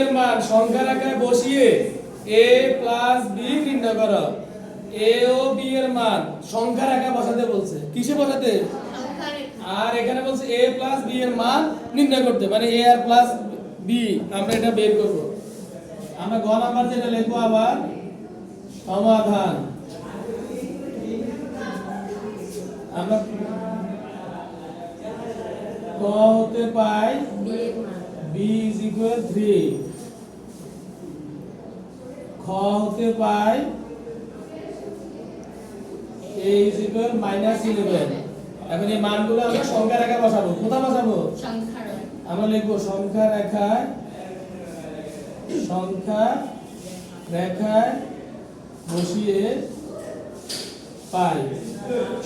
এর মান সংখ্যা রেখায় বসিয়ে এ প্লাস বি নির্ণয় করো। এ ও বি এর মান সংখ্যা রেখায় বসাতে বলছে। কিসে বসাতে? আর এখানে বলছে এ প্লাস বি এর মান নির্ণয় করতে। মানে এ আর প্লাস বি আমরা এটা বের করব। আমরা গ নাম্বার যেটা লিখব আবার, সমাধান। আমরা ক হতে পাই 3 খ হতে পাই a is equal minus 11 এখন এই মানগুলো আমরা সংখ্যা রেখায় বসাবো। কোথায় বসাবো? আমরা লিখব সংখ্যা রেখায় সংখ্যা রেখায় বসিয়ে পাই।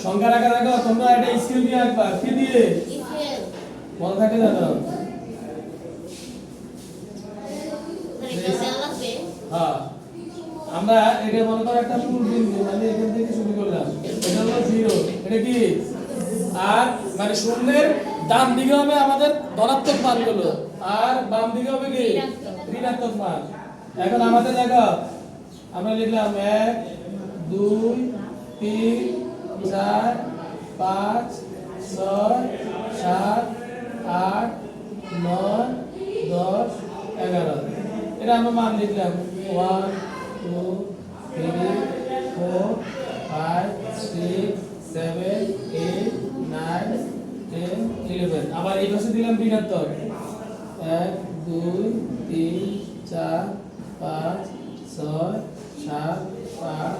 সংখ্যা রেখা দেখো তোমরা এটা স্কিল দিয়ে আঁকবা। কি দিয়ে? মনে থাকে জানো হ্যাঁ আমরা এটা মনে করো একটা মূল বিন্দু মানে এখান থেকে শুরু করলাম। এটা হলো জিরো, এটা কি? আর মানে শূন্যের ডান দিকে হবে আমাদের ধনাত্মক মানগুলো, আর বাম দিকে হবে কি। ঋণাত্মক মান। এখন আমাদের দেখো, আমরা লিখলাম এক, দুই, তিন, চার, পাঁচ, ছয়, সাত আট নয় দশ এগারো এটা আমরা মান লিখলাম one two three four five six seven eight nine ten eleven আবার এই পাশে দিলাম ঋণাত্মক এক, দুই, তিন, চার, পাঁচ, ছয়, সাত, আট,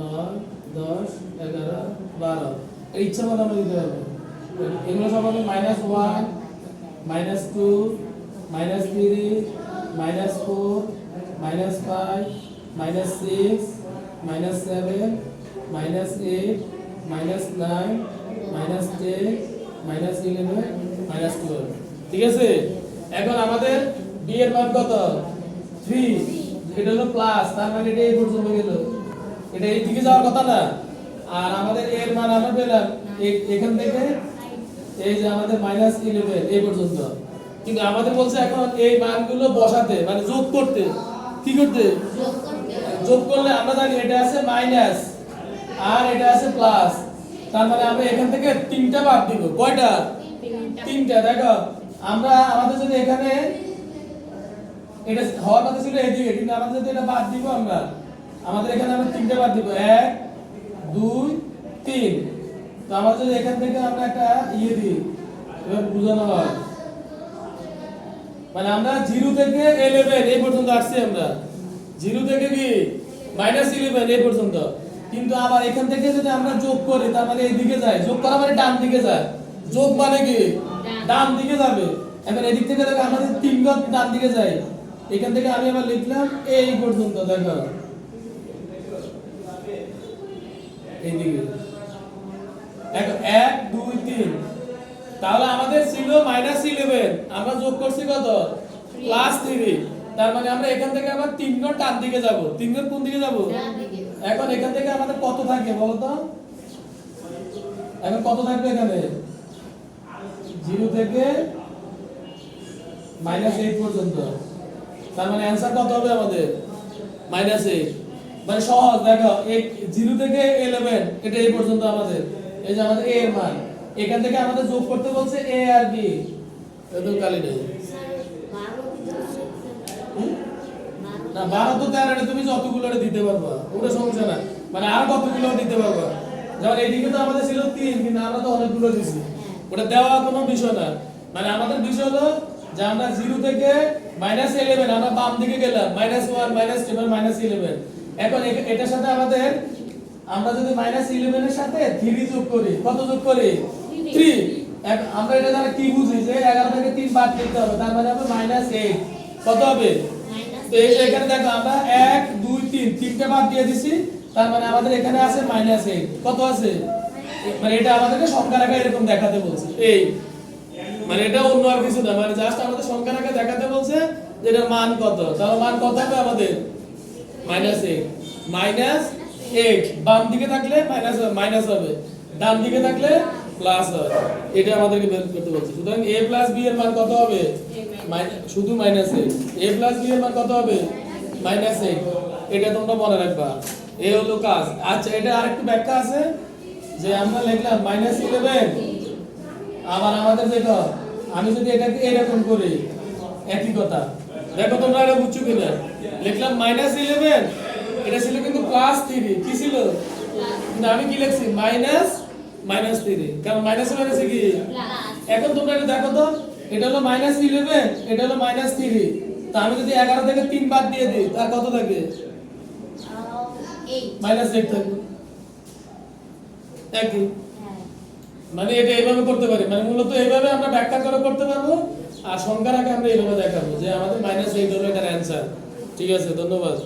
নয়, দশ, এগারো, বারো। ইচ্ছা মতো আমরা দিতে হবে এগুলো সব হবে minus one minus two minus three minus four minus five minus six minus seven minus eight minus nine minus ten minus eleven minus twelve ঠিক আছে? এখন আমাদের বি এর মান কত? থ্রি এটা হলো প্লাস তার মানে এটা এই পর্যন্ত গেল। এটা এই দিকে যাওয়ার কথা না। আর আমাদের এর মান আমরা পেলাম এখান থেকে এই যে আমাদের মাইনাস ইলেভেন এই পর্যন্ত। কিন্তু আমাদের বলছে এখন এই মানগুলো বসাতে মানে যোগ করতে। কি করতে? যোগ করলে আমরা জানি এটা আছে মাইনাস আর এটা আছে প্লাস তার মানে আমরা এখান থেকে তিনটা বাদ দিব। কয়টা? তিনটা দেখো আমরা আমাদের যদি এখানে এটা হওয়ার কথা ছিল এদিকে কিন্তু আমাদের যদি এটা বাদ দিব আমরা, আমাদের এখানে আমরা তিনটা বাদ দিব। এক, দুই, তিন। তো আমাদের যদি এখান থেকে আমরা একটা ইয়ে দিই, এবার বোঝানো হয়। মানে আমরা জিরো থেকে ইলেভেন এই পর্যন্ত আসছি আমরা। জিরো থেকে কি? মাইনাস ইলেভেন এই পর্যন্ত। কিন্তু আবার এখান থেকে যদি আমরা যোগ করি তার মানে এই দিকে যায়। যোগ করা মানে ডান দিকে যায়। যোগ মানে কি? ডান। দিকে যাবে। এবার এদিক থেকে দেখো আমাদের তিন গজ ডান দিকে যায়। এখান থেকে আমি আবার লিখলাম এই পর্যন্ত দেখো। এইদিকে। এক দুই তিন। তাহলে আমাদের ছিল মাইনাস আমরা যোগ করছি কত? প্লাস থ্রি তার মানে আমরা এখান থেকে আবার তিন গুণ টান দিকে যাব। তিন গুণ কোন দিকে যাব? এখন এখান থেকে আমাদের কত থাকবে বলো তো? এখন কত থাকবে এখানে? জিরো থেকে মাইনাস এইট পর্যন্ত। তার মানে অ্যান্সার কত হবে আমাদের? মাইনাস এইট মানে সহজ দেখো জিরো থেকে ইলেভেন এটা এই পর্যন্ত আমাদের। এই যে আমাদের এ এর মান। এখান থেকে আমাদের যোগ করতে বলছে এ আর বি এত কালি নেই। না বারো তো তেরো তুমি যতগুলো দিতে পারবা ওটা সমস্যা না। মানে আর কতগুলো দিতে পারবা। যেমন এইদিকে তো আমাদের ছিল তিন কিন্তু আমরা তো অনেকগুলো দিছি। ওটা দেওয়া কোনো বিষয় না। মানে আমাদের বিষয় হলো যে আমরা জিরো থেকে মাইনাস ইলেভেন আমরা বাম দিকে গেলাম minus one minus two minus eleven এখন এটার সাথে আমাদের আমরা যদি মাইনাস ইলেভেন এর সাথে থ্রি যোগ করি কত যোগ করি? থ্রি আমরা এটা দ্বারা কি বুঝি? যে এগারো থেকে তিন বাদ দিতে হবে তার মানে হবে মাইনাস এইট কত হবে? তো এই যে এখানে দেখো আমরা এক দুই তিন তিনটা বাদ দিয়ে দিছি তার মানে আমাদের এখানে আছে মাইনাস এইট কত আছে? মানে এটা আমাদেরকে সংখ্যা রাখা এরকম দেখাতে বলছে এই মানে এটা অন্য আর কিছু না মানে জাস্ট আমাদের সংখ্যা রাখা দেখাতে বলছে যে এটার মান কত। তাহলে মান কত হবে আমাদের? মাইনাস এইট মাইনাস এইট বাম দিকে থাকলে মাইনাস মাইনাস হবে। ডান দিকে থাকলে প্লাস হয়। এটা আমাদেরকে বের করতে বলছে। সুতরাং এ প্লাস বি এর মান কত হবে? শুধু minus eight A plus B এর মান কত হবে? মাইনাস এইট এটা তোমরা মনে রাখবা। এ হলো কাজ। আচ্ছা এটা আরেকটু ব্যাখ্যা আছে যে আমরা লিখলাম মাইনাস ইলেভেন আবার আমাদের দেখো আমি যদি এটাকে এরকম করি একই কথা। দেখো তোমরা এটা বুঝছ কিনা? লিখলাম মাইনাস ইলেভেন এটা ছিল কিন্তু প্লাস থ্রি কি ছিল? কিন্তু আমি কি লিখছি? মাইনাস মাইনাস থ্রি কারণ মাইনাস মাইনাসে কি? এখন তোমরা এটা দেখো তো, এটা হলো মাইনাস ইলেভেন এটা হলো মাইনাস থ্রি তা আমি যদি এগারো থেকে তিন বাদ দিয়ে দিই, তার কত থাকে? মাইনাস এইট থাকবে। একই। মানে এটা এইভাবে করতে পারি। মানে মূলত এইভাবে আমরা ব্যাখ্যা করে করতে পারব, আর সংখ্যার আগে আমরা এইভাবে দেখাবো যে আমাদের মাইনাস এইট হলো এটার অ্যান্সার ঠিক আছে, ধন্যবাদ।